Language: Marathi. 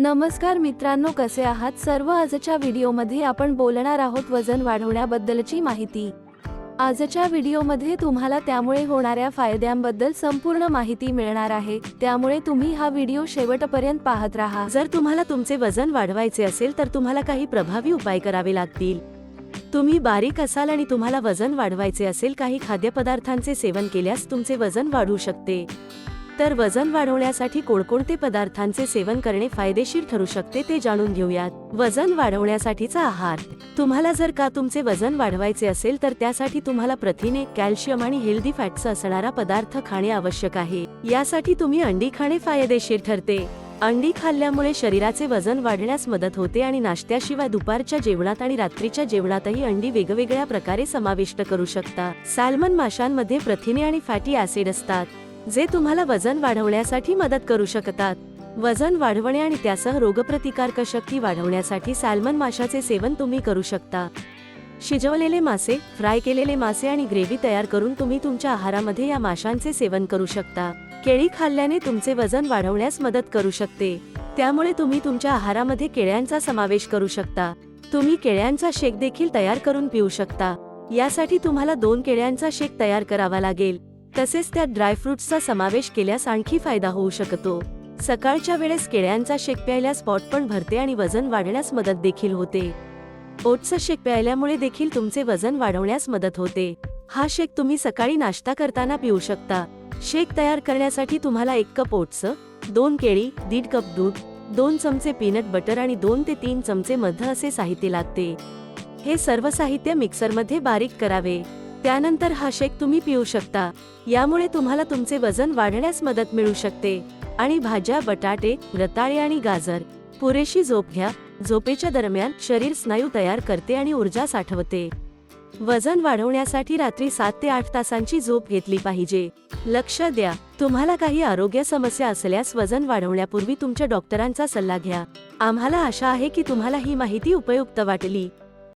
नमस्कार मित्रांनो कसे आहात? सर्व आजच्या व्हिडिओमध्ये आपण बोलणार आहोत वजन वाढवण्याबद्दलची माहिती. आजच्या व्हिडिओमध्ये तुम्हाला त्यामुळे होणाऱ्या फायद्यांबद्दल संपूर्ण माहिती मिळणार आहे. त्यामुळे तुम्ही हा व्हिडिओ शेवटपर्यंत पाहत राहा. जर तुम्हाला तुमचे वजन वाढवायचे असेल तर तुम्हाला काही प्रभावी उपाय करावे लागतील. तुम्ही बारीक असाल आणि तुम्हाला वजन वाढवायचे असेल काही खाद्यपदार्थांचे सेवन केल्यास तुमचे वजन वाढू शकते. तर वजन वाढवण्यासाठी कोणकोणते पदार्थांचे सेवन करणे फायदेशीर ठरू शकते ते जाणून घेऊयात. वजन वाढवण्यासाठीचा आहार. तुम्हाला जर का तुमचे वजन वाढवायचे असेल तर त्यासाठी तुम्हाला प्रथिने कॅल्शियम आणि हेल्दी फॅट्स असणारा पदार्थ खाणे आवश्यक आहे. यासाठी तुम्ही अंडी खाणे फायदेशीर ठरते. अंडी खाल्ल्यामुळे शरीराचे वजन वाढण्यास मदत होते आणि नाश्त्याशिवाय दुपारच्या जेवणात आणि रात्रीच्या जेवणातही अंडी वेगवेगळ्या प्रकारे समाविष्ट करू शकता. सॅल्मन माशांमध्ये प्रथिने आणि फॅटी ऍसिड असतात. जे तुम्हाला वजन वाढवण्यासाठी मदत करू शकतात. वजन वाढवणे आणि त्यासह रोगप्रतिकारक शक्ती वाढवण्यासाठी सॅल्मन माशाचे सेवन तुम्ही करू शकता. शिजवलेले मासे फ्राय केलेले मासे आणि ग्रेव्ही तयार करून तुम्ही तुमच्या आहारामध्ये या माशांचे सेवन करू शकता. केळी खाल्ल्याने तुमचे वजन वाढवण्यास मदत करू शकते. त्यामुळे तुम्ही तुमच्या आहारामध्ये केळ्यांचा समावेश करू शकता. तुम्ही केळ्यांचा शेक देखील तयार करून पिऊ शकता. यासाठी तुम्हाला दोन केळ्यांचा शेक तयार करावा लागेल. तसेच त्यात ड्रायफ्रुट्सचा समावेश केल्यास आणखी फायदा होऊ शकतो. सकाळच्या वेळेस केळ्यांचा शेक प्यायल्यास स्पॉट पण भरते आणि वजन वाढण्यास मदत देखील होते. ओटचं शेक प्यायल्यामुळे देखील तुमचे वजन वाढवण्यास मदत होते. हा शेक तुम्ही सकाळी नाश्ता करताना पिऊ शकता. शेक तयार करण्यासाठी तुम्हाला एक कप ओटचं दोन केळी दीड कप दूध दोन चमचे पीनट बटर आणि दोन ते तीन चमचे मध असे साहित्य लागते. हे सर्व साहित्य मिक्सरमध्ये बारीक करावे. त्यानंतर हा शेक तुम्ही पिऊ शकता. यामुळे तुम्हाला तुमचे वजन वाढण्यास मदत मिळू शकते. आणि भाज्या बटाटे रताळे आणि गाजर पुरेशी झोप घ्या. झोपेच्या दरम्यान शरीर स्नायू तयार करते आणि ऊर्जा साठवते. वजन वाढवण्यासाठी रात्री सात ते आठ तासांची झोप घेतली पाहिजे. लक्ष द्या. तुम्हाला काही आरोग्य समस्या असल्यास वजन वाढवण्यापूर्वी तुमच्या डॉक्टरांचा सल्ला घ्या. आम्हाला आशा आहे की तुम्हाला ही माहिती उपयुक्त वाटली.